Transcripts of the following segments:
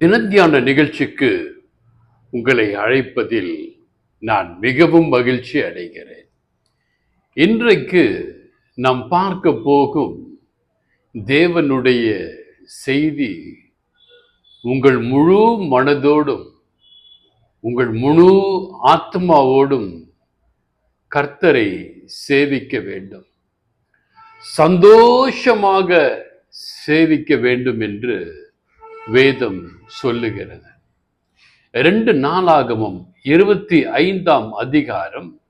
தினத்தியான நிகழ்ச்சிக்கு உங்களை அழைப்பதில் நான் மிகவும் மகிழ்ச்சி அடைகிறேன். இன்றைக்கு நாம் பார்க்க போகும் தேவனுடைய செய்தி உங்கள் முழு மனதோடும் உங்கள் முழு ஆத்மாவோடும் கர்த்தரை சேவிக்க வேண்டும். சந்தோஷமாக சேவிக்க வேண்டும் என்று வேதம் சொல்லுகிறது. ரெண்டு நாளாகமும் இருபத்தி ஐந்தாம் அதிகாரம்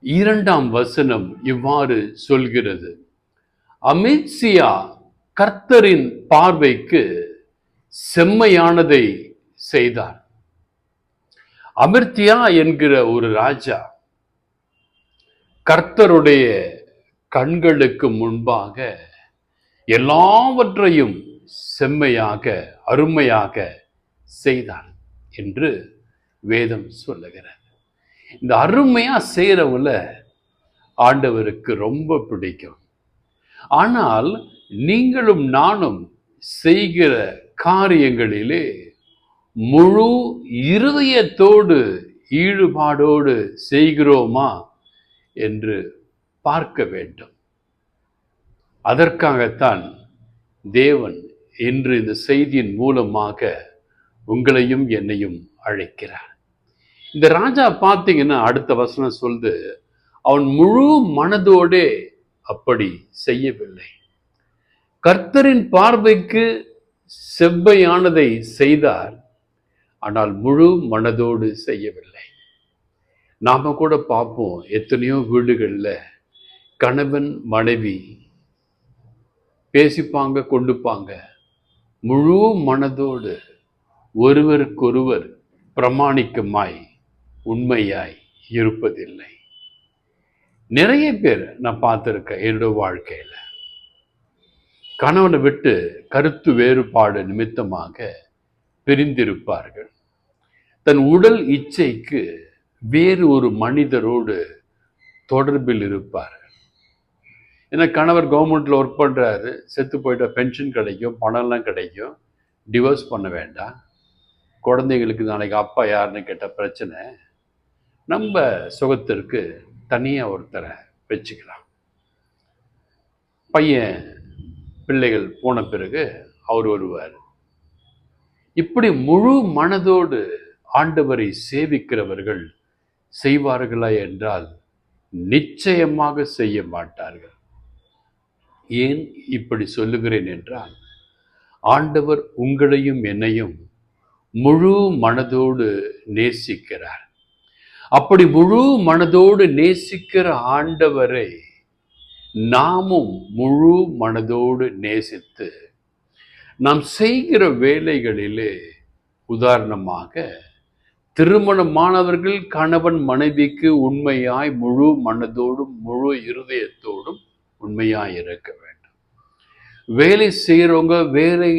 இரண்டாம் வசனம் இவ்வாறு சொல்கிறது. அமித்சியா கர்த்தரின் பார்வைக்கு செம்மையானதை செய்தார். அமிர்த்தியா என்கிற ஒரு ராஜா கர்த்தருடைய கண்களுக்கு முன்பாக எல்லாவற்றையும் செம்மையாக அருமையாக செய்தான் என்று வேதம் சொல்லுகிறார் இந்த அருமையா செய்கிறவங்கள ஆண்டவருக்கு ரொம்ப பிடிக்கும். ஆனால் நீங்களும் நானும் செய்கிற காரியங்களிலே முழு இருதயத்தோடு ஈடுபாடோடு செய்கிறோமா என்று பார்க்க வேண்டும். அதற்காகத்தான் தேவன் இன்று இந்த செய்தியின் மூலமாக உங்களையும் என்னையும் அழைக்கிறார். இந்த ராஜா பார்த்தீங்கன்னா அடுத்த வசனம் சொல்லுது அவன் முழு மனதோடே அப்படி செய்யவில்லை. கர்த்தரின் பார்வைக்கு செவ்வையானதை செய்தார் ஆனால் முழு மனதோடு செய்யவில்லை. நாம கூட பார்ப்போம் எத்தனையோ வீடுகளில் கணவன் மனைவி பேசிப்பாங்க கொண்டுப்பாங்க. முழு மனதோடு ஒருவருக்கொருவர் பிரமாணிக்கமாய் உண்மையாய் இருப்பதில்லை. நிறைய பேர் நான் பார்த்துருக்கேன் என்னோட வாழ்க்கையில். கணவனை விட்டு கருத்து வேறுபாடு நிமித்தமாக பிரிந்திருப்பார்கள். தன் உடல் இச்சைக்கு வேறு ஒரு மனிதரோடு தொடர்பில் இருப்பார்கள். ஏன்னா கணவர் கவர்மெண்ட்டில் ஒர்க் பண்ணுறாரு செத்து போயிட்டால் பென்ஷன் கிடைக்கும் பணம்லாம் கிடைக்கும் டிவோர்ஸ் பண்ண வேண்டாம். குழந்தைங்களுக்கு நாளைக்கு அப்பா யாருன்னு கேட்ட பிரச்சனை. நம்ம சுகத்திற்கு தனியாக ஒருத்தரை வச்சுக்கலாம். பையன் பிள்ளைகள் போன பிறகு அவர் வருவார். இப்படி முழு மனதோடு ஆண்டவரை சேவிக்கிறவர்கள் செய்வார்களா என்றால் நிச்சயமாக செய்ய மாட்டார்கள். ஏன் இப்படி சொல்லுகிறேன் என்றால் ஆண்டவர் உங்களையும் என்னையும் முழு மனதோடு நேசிக்கிறார். அப்படி முழு மனதோடு நேசிக்கிற ஆண்டவரை நாமும் முழு மனதோடு நேசித்து நாம் செய்கிற வேலைகளிலே உதாரணமாக திருமணமானவர்கள் கணவன் மனைவிக்கு உண்மையாய் முழு மனதோடும் முழு இருதயத்தோடும் உண்மையாக இருக்க வேண்டும். வேலை செய்கிறவங்க வேலை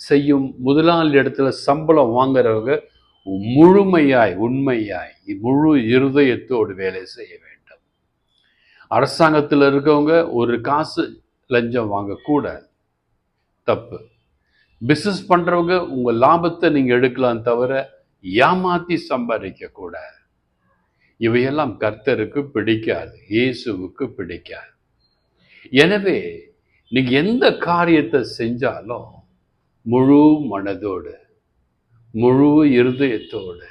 செய்யும் முதலாளி இடத்துல சம்பளம் வாங்குறவங்க முழுமையாய் உண்மையாய் முழு இருதயத்தோடு வேலை செய்ய வேண்டும். அரசாங்கத்தில் இருக்கவங்க ஒரு காசு லஞ்சம் வாங்கக்கூடாது தப்பு. பிஸ்னஸ் பண்ணுறவங்க உங்கள் லாபத்தை நீங்கள் எடுக்கலாம் தவிர ஏமாற்றி சம்பாதிக்கக்கூடாது இவையெல்லாம் கர்த்தருக்கு பிடிக்காது இயேசுவுக்கு பிடிக்காது. எனவே நீங்கள் எந்த காரியத்தை செஞ்சாலும் முழு மனதோடு முழு இருதயத்தோடு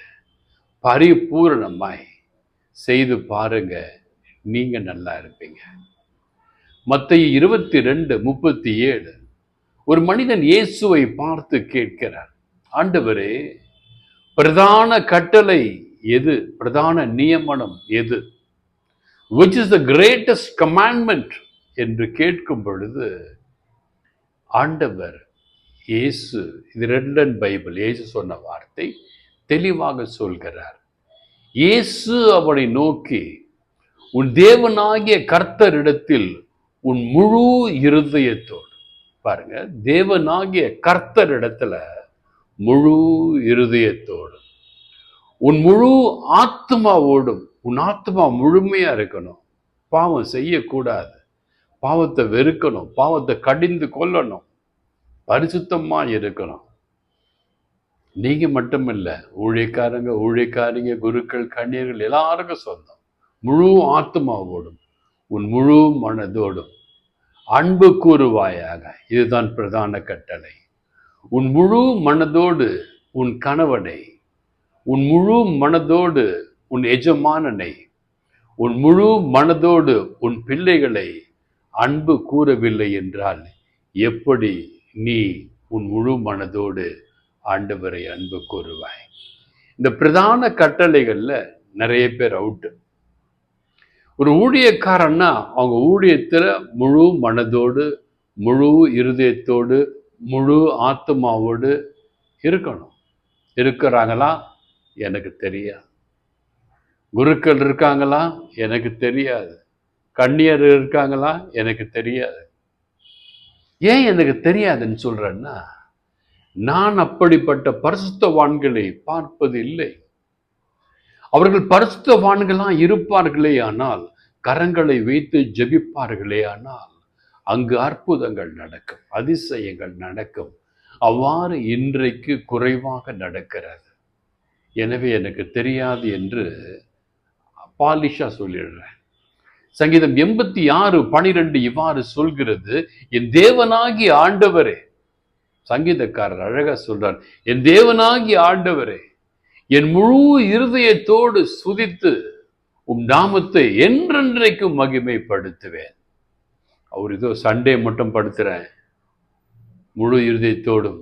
பரிபூரணமாய் செய்து பாருங்க நீங்கள் நல்லா இருப்பீங்க. மற்ற இருபத்தி ரெண்டு முப்பத்தி ஏழு ஒரு மனிதன் இயேசுவை பார்த்து கேட்கிறார். ஆண்டவரே பிரதான கட்டளை எது? பிரதான நியமனம் எது? Which is the greatest commandment என்று கேட்கும் பொழுது ஆண்டவர் இயேசு இது ரெண்டன் பைபிள். இயேசு சொன்ன வார்த்தை தெளிவாக சொல்கிறார். இயேசு அவனை நோக்கி உன் தேவனாகிய கர்த்தரிடத்தில் உன் முழு இருதயத்தோடு பாருங்க தேவனாகிய கர்த்தரிடத்துல முழு இருதயத்தோடு உன் முழு ஆத்மாவோடும் உன் ஆத்மா முழுமையா இருக்கணும். பாவம் செய்யக்கூடாது. பாவத்தை வெறுக்கணும் பாவத்தை கடிந்து கொள்ளணும் பரிசுத்தமாக இருக்கணும். நீங்கள் மட்டும் இல்லை ஊழியக்காரங்க ஊழியக்காரிங்க குருக்கள் கண்ணீர்கள் எல்லாருக்கும் சொந்தம். முழு ஆத்மாவோடும் உன் முழு மனதோடும். அன்பு கூறுவாயாக இதுதான் பிரதான கட்டளை. உன் முழு மனதோடு உன் கணவனை உன் முழு மனதோடு உன் எஜமானனை உன் முழு மனதோடு உன் பிள்ளைகளை அன்பு கூறவில்லை என்றால் எப்படி நீ உன் முழு மனதோடு ஆண்டவரை அன்பு கூறுவாய்? இந்த பிரதான கட்டளைகளில் நிறைய பேர் அவுட்டு ஒரு ஊழியக்காரன்னா அவங்க ஊழியத்தில் முழு மனதோடு முழு இருதயத்தோடு முழு ஆத்மாவோடு இருக்கணும். இருக்கிறாங்களா? எனக்கு தெரியாது. குருக்கள் இருக்காங்களா? எனக்கு தெரியாது. கண்ணியர் இருக்காங்களா? எனக்கு தெரியாது. ஏன் எனக்கு தெரியாதுன்னு சொல்றேன்னா நான் அப்படிப்பட்ட பரிசுத்தவான்களை பார்ப்பது இல்லை. அவர்கள் பரிசுத்தவான்களாக இருப்பார்களே ஆனால் கரங்களை வைத்து ஜெபிப்பார்களே ஆனால் அங்கு அற்புதங்கள் நடக்கும் அதிசயங்கள் நடக்கும். அவ்வாறு இன்றைக்கு குறைவாக நடக்கிறது. எனவே எனக்கு தெரியாது என்று பாலிஷா சொல்லிடுறேன். சங்கீதம் எண்பத்தி ஆறு பனிரெண்டு இவ்வாறு சொல்கிறது என் தேவனாகி ஆண்டவரே. சங்கீதக்காரர் அழகா சொல்றார் என் தேவனாகி ஆண்டவரே என் முழு இருதயத்தோடு சுதித்து உம் நாமத்தை என்றென்றைக்கும் மகிமைப்படுத்துவேன். அவர் இதோ சண்டே மட்டும் படுத்துறேன். முழு இருதயத்தோடும்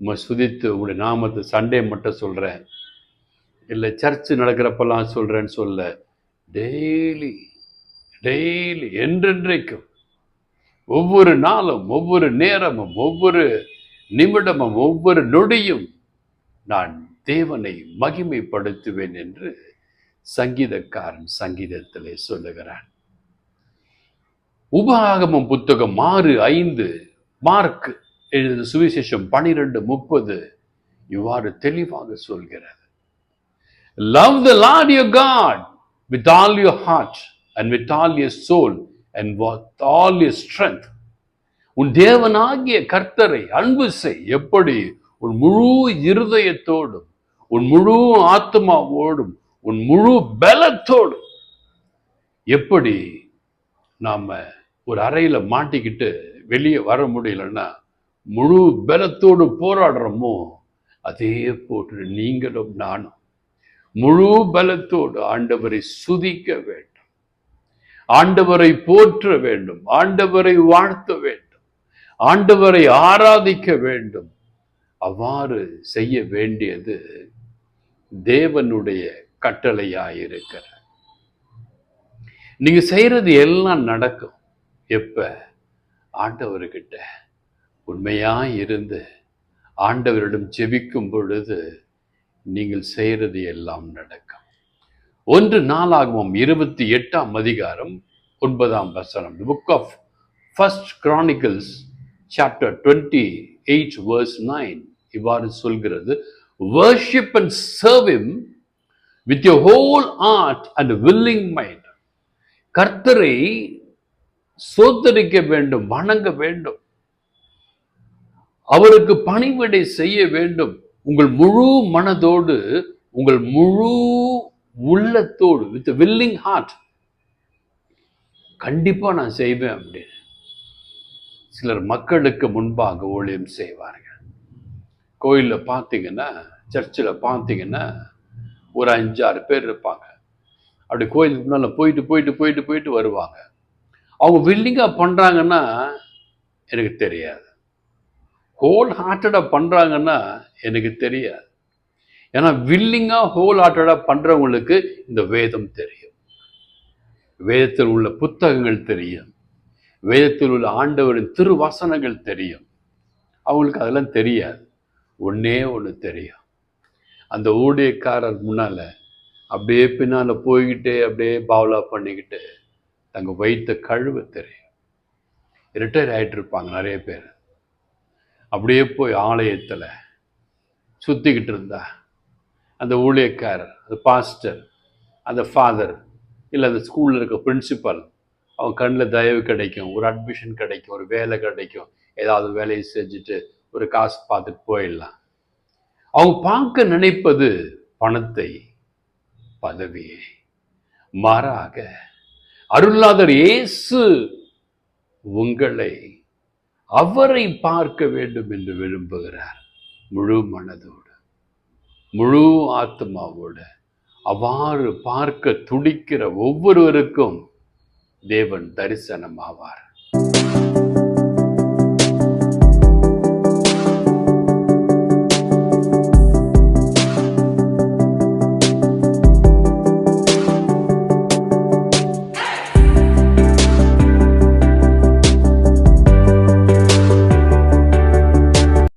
உம்மை சுதித்து உங்களுடைய நாமத்தை சண்டே மட்டும் சொல்றேன். இல்லை சர்ச்சு நடக்கிறப்பெல்லாம் சொல்றேன்னு சொல்ல டெய்லி டெய்லி என்றென்றைக்கும். ஒவ்வொரு நாளும் ஒவ்வொரு நேரமும் ஒவ்வொரு நிமிடமும் ஒவ்வொரு நொடியும் நான் தேவனை மகிமைப்படுத்துவேன் என்று சங்கீதக்காரன் சங்கீதத்திலே சொல்லுகிறான். உபாகமம் புத்தகம் ஆறு ஐந்து மார்க் எழுதின சுவிசேஷம் பனிரெண்டு முப்பது இவ்வாறு தெளிவாக சொல்கிறது. Love the Lord you God with all you heart and with all your soul and with all your strength உன் தேவனாகிய கர்த்தரை அன்பு செய். எப்படி? உன் முழு இருதயத்தோடும் உன் முழு ஆத்மாவோடும் உன் முழு பலத்தோடும். எப்படி நாம் ஒரு அறையில் மாட்டிக்கிட்டு வெளியே வர முடியலன்னா முழு பலத்தோடு போராடுறோமோ? அதே போன்று நீங்களும் நானும் முழு பலத்தோடு ஆண்டவரை சுதிக்க வேண்டும். ஆண்டவரை போற்ற வேண்டும் ஆண்டவரை வாழ்த்த வேண்டும் ஆண்டவரை ஆராதிக்க வேண்டும். அவ்வாறு செய்ய வேண்டியது தேவனுடைய கட்டளையாயிருக்கிற நீங்க செய்யறது எல்லாம் நடக்கும். எப்ப? ஆண்டவர்கிட்ட. உண்மையா இருந்து ஆண்டவரிடம் ஜெபிக்கும் பொழுது நீங்கள் செய்யறது எல்லாம் நடக்கும். ஒன்று நாளாகவும் இருபத்தி எட்டாம் அதிகாரம் ஒன்பதாம் வசனம். Book of first Chronicles chapter twenty eight verse nine இவ்வாறு சொல்கிறது worship and serve him with with whole heart and willing mind கர்த்தரை சோத்தரிக்க வேண்டும் வணங்க வேண்டும். அவருக்கு பணிவிடை செய்ய வேண்டும். உங்கள் முழு மனதோடு உங்கள் முழு உள்ளத்தோடு வித் வில்லிங் ஹார்ட் கண்டிப்பா நான் செய்வேன் அப்படின்னு. சிலர் மக்களுக்கு முன்பாக ஊழியம் செய்வார்கள். கோயிலில் பார்த்தீங்கன்னா சர்ச்சில் பார்த்தீங்கன்னா ஒரு அஞ்சாறு பேர் இருப்பாங்க. அப்படி கோயிலுக்கு முன்னால் போயிட்டு போயிட்டு போயிட்டு போயிட்டு வருவாங்க. அவங்க வில்லிங்காக பண்ணுறாங்கன்னா எனக்கு தெரியாது. ஹோல் ஹார்ட்டடாக பண்ணுறாங்கன்னா எனக்கு தெரியாது. ஏன்னா வில்லிங்காக ஹோல் ஹார்ட்டடாக பண்ணுறவங்களுக்கு இந்த வேதம் தெரியும். வேதத்தில் உள்ள புத்தகங்கள் தெரியும். வேதத்தில் உள்ள ஆண்டவரின் திருவசனங்கள் தெரியும். அவங்களுக்கு அதெல்லாம் தெரியாது. ஒன்றே ஒன்று தெரியும். அந்த ஊழியக்காரர் முன்னால் அப்படியே பின்னால் போய்கிட்டே அப்படியே பாவலா பண்ணிக்கிட்டு தங்க வைத்த கழுவு தெரியும். ரிட்டையர் ஆயிட்டு இருப்பாங்க நிறைய பேர். அப்படியே போய் ஆலயத்தில் சுற்றிக்கிட்டு இருந்தா அந்த ஊழியக்காரர் அந்த பாஸ்டர் அந்த ஃபாதர் இல்லை அந்த ஸ்கூலில் இருக்க பிரின்சிபல் அவன் கண்ணில் தயவு கிடைக்கும் ஒரு அட்மிஷன் கிடைக்கும் ஒரு வேலை கிடைக்கும். ஏதாவது வேலையை செஞ்சுட்டு ஒரு காசு பார்த்துட்டு போயிடலாம். அவங்க பார்க்க நினைப்பது பணத்தை பதவியே. மாறாக அருளாதர் இயேசு உங்களை அவரை பார்க்க வேண்டும் என்று விரும்புகிறார் முழு மனதோடு. முழு ஆத்மாவோடு அவ்வாறு பார்க்க துடிக்கிற ஒவ்வொருவருக்கும் தேவன் தரிசனம் ஆவார்